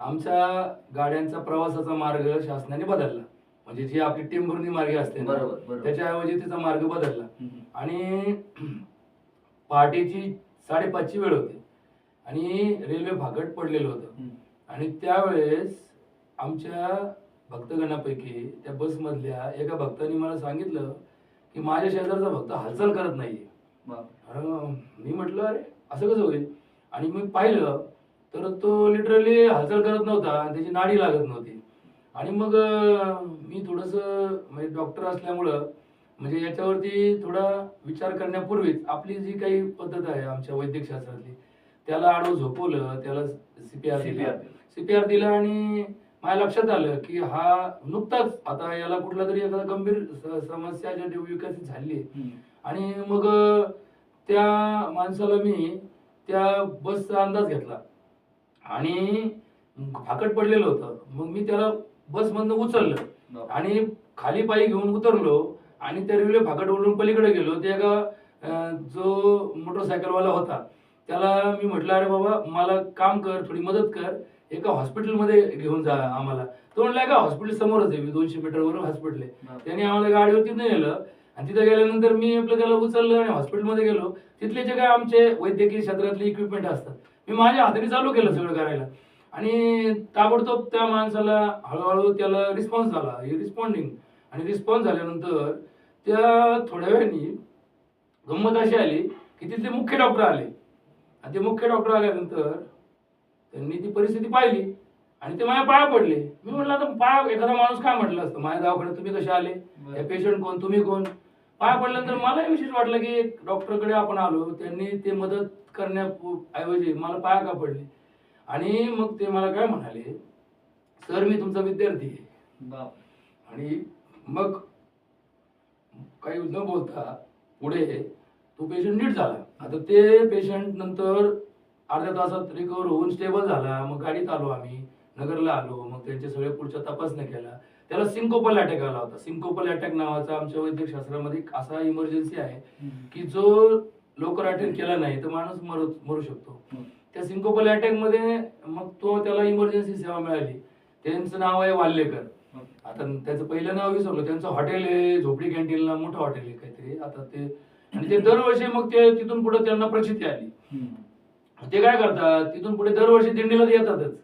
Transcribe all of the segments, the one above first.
आमच्या गाड्यांचा प्रवासाचा मार्ग शासनाने बदलला. म्हणजे जी आपली टेंभुर्णी मार्गे असते ना, बरोबर बरोबर. त्याच्याऐवजी तिचा मार्ग बदलला. हम्म. आणि पहाटेची साडेपाचची वेळ होती. आणि रेल्वे फाकट पडलेलं होतं. हम्म. आणि त्यावेळेस आमच्या भक्तगणापैकी त्या बसमधल्या एका भक्तानी मला सांगितलं की माझ्या शेजारचा भक्त हालचाल करत नाहीये. अरे, मी म्हटलं अरे असं कसं होईल? आणि मी पाहिलं तर तो लिटरली हालचाल करत नव्हता आणि त्याची नाडी लागत नव्हती आणि मग मी थोडंसं म्हणजे डॉक्टर असल्यामुळं म्हणजे याच्यावरती थोडा विचार करण्यापूर्वीच आपली जी काही पद्धत आहे आमच्या वैद्यकशास्त्रातली त्याला आडवं झोपवलं त्याला सीपीआर दिला. सीपीआर दिला आणि माझ्या लक्षात आलं की हा नुकताच आता याला कुठला तरी एखादा गंभीर समस्या ज्या विकसित झाली. आणि मग त्या माणसाला मी त्या बसचा अंदाज घेतला आणि फाकट पडलेलं होतं. मग मी त्याला बसमधनं उचललं. आणि खाली पायी घेऊन उतरलो आणि त्या रेल्वे फाकट ओढून पलीकडे गेलो. ते एका जो मोटरसायकलवाला होता त्याला मी म्हटलं अरे बाबा मला काम कर थोडी मदत कर. एका हॉस्पिटलमध्ये घेऊन जा आम्हाला. तो म्हणला का हॉस्पिटल समोरच आहे. दोनशे मीटरवर हॉस्पिटल आहे. त्याने आम्हाला गाडीवरती नेलं. आणि तिथे गेल्यानंतर मी आपलं त्याला उचललं आणि हॉस्पिटलमध्ये गेलो. तिथले जे काय आमचे वैद्यकीय क्षेत्रातले इक्विपमेंट असतात मी माझ्या हाताने चालू केलं सगळं करायला. आणि ताबडतोब त्या माणसाला हळूहळू त्याला रिस्पॉन्स झाला. हे रिस्पॉन्डिंग आणि रिस्पॉन्स झाल्यानंतर त्या थोड्या वेळाने गंमत अशी आली की तिथले मुख्य डॉक्टर आले. आणि ते मुख्य डॉक्टर आल्यानंतर त्यांनी ती परिस्थिती पाहिली. आणि ते माझ्या पाया पडले. मी म्हटलं आता पाया एखादा माणूस काय म्हटलं असतं? माझ्या दवाखान्यात तुम्ही कसे आले? हे पेशंट कोण? तुम्ही कोण? पाया पडल्यानंतर मला विशेष वाटलं की डॉक्टरकडे आपण आलो त्यांनी ते मदत करण्याऐवजी मला पाया का पडले? आणि मग ते मला काय म्हणाले सर मी तुमचा विद्यार्थी आहे. आणि मग काही न बोलता पुढे तो पेशंट नीट झाला. आता ते पेशंट नंतर अर्ध्या तासात रिकवर होऊन स्टेबल झाला. मग गाडीत आलो आम्ही. नगरला आलो मग त्यांचे सगळे पुढच्या तपासण्या केल्या. त्याला सिंकोपल अटॅक आला होता. सिंकोपल अटॅक नावाचा आमच्या वैद्यकशास्त्रामध्ये असा इमर्जन्सी आहे. की जो लवकर अटेंड केला नाही तर माणूस मरू मरू शकतो. त्या सिंकोपल अटॅकमध्ये मग तो त्याला इमर्जन्सी सेवा मिळाली. त्यांचं नाव आहे वाल्लेकर. आता त्याचं पहिलं नाव विसरलो. त्यांचं हॉटेल आहे झोपडी कॅन्टीनला मोठं हॉटेल आहे काहीतरी. आता ते आणि ते दरवर्षी मग ते तिथून पुढे त्यांना प्रचिती आली. ते काय करतात? तिथून पुढे दरवर्षी दिंडीला येतातच.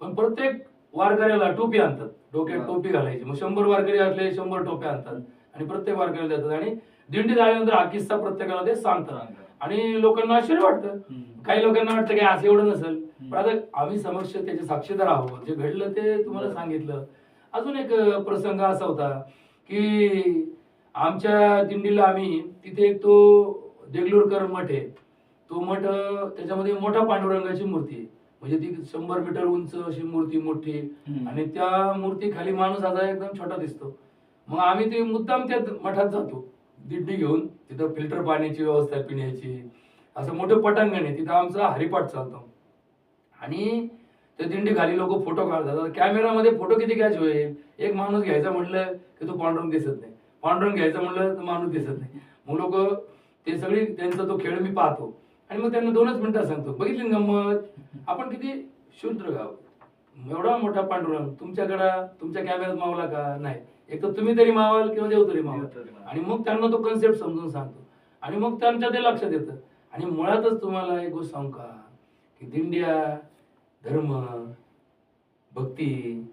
पण प्रत्येक वारकऱ्याला टोपी आणतात. डोक्यात. टोपी घालायची. मग शंभर वारकरी असले शंभर टोप्या आणतात. आणि प्रत्येक वारकऱ्याला देतात. आणि दिंडी झाल्यानंतर हा किस्सा प्रत्येकाला ते सांगतात. आणि लोकांना आश्चर्य वाटतं. काही लोकांना वाटतं की असं एवढं नसेल. पण आता आम्ही समक्ष त्याचे साक्षीदार आहोत. जे घडलं ते तुम्हाला सांगितलं. अजून एक प्रसंग असा होता की आमच्या दिंडीला आम्ही तिथे एक तो देगलूरकर मठ आहे. तो मठ त्याच्यामध्ये मोठा पांडुरंगाची मूर्ती आहे. म्हणजे ती शंभर मीटर उंच अशी मूर्ती मोठी. आणि त्या मूर्ती खाली माणूस असा एकदम छोटा दिसतो. मग आम्ही ते मुद्दाम त्या मठात जातो. दिंडी घेऊन तिथं फिल्टर पाण्याची व्यवस्था पिण्याची. असं मोठं पटांगण आहे. तिथं आमचा हरिपाठ चालतो. आणि त्या दिंडी खाली लोक फोटो काढतात. आता कॅमेरामध्ये फोटो किती घ्यायचे होईल एक माणूस घ्यायचा म्हटलं की तो पांडुरंग दिसत नाही. पांडुरंग घ्यायचं म्हटलं तर माणूस दिसत नाही. मग लोक ते सगळी त्यांचा तो खेळ मी पाहतो. आणि मग त्यांना दोनच मिनिटात सांगतो. बघितली गंमत? आपण किती शूद्र गाव एवढा मोठा पांडुरंग तुमच्याकडं तुमच्या कॅमेऱ्यात मावला का? नाही. एक तर तुम्ही तरी मावाल किंवा देव तरी मावाल. देव तरी मावाल. आणि मग त्यांना तो कन्सेप्ट समजून सांगतो. आणि मग त्यांच्या ते लक्षात येतं. आणि मुळातच तुम्हाला एक गोष्ट सांगू का? की दिंड्या धर्म भक्ती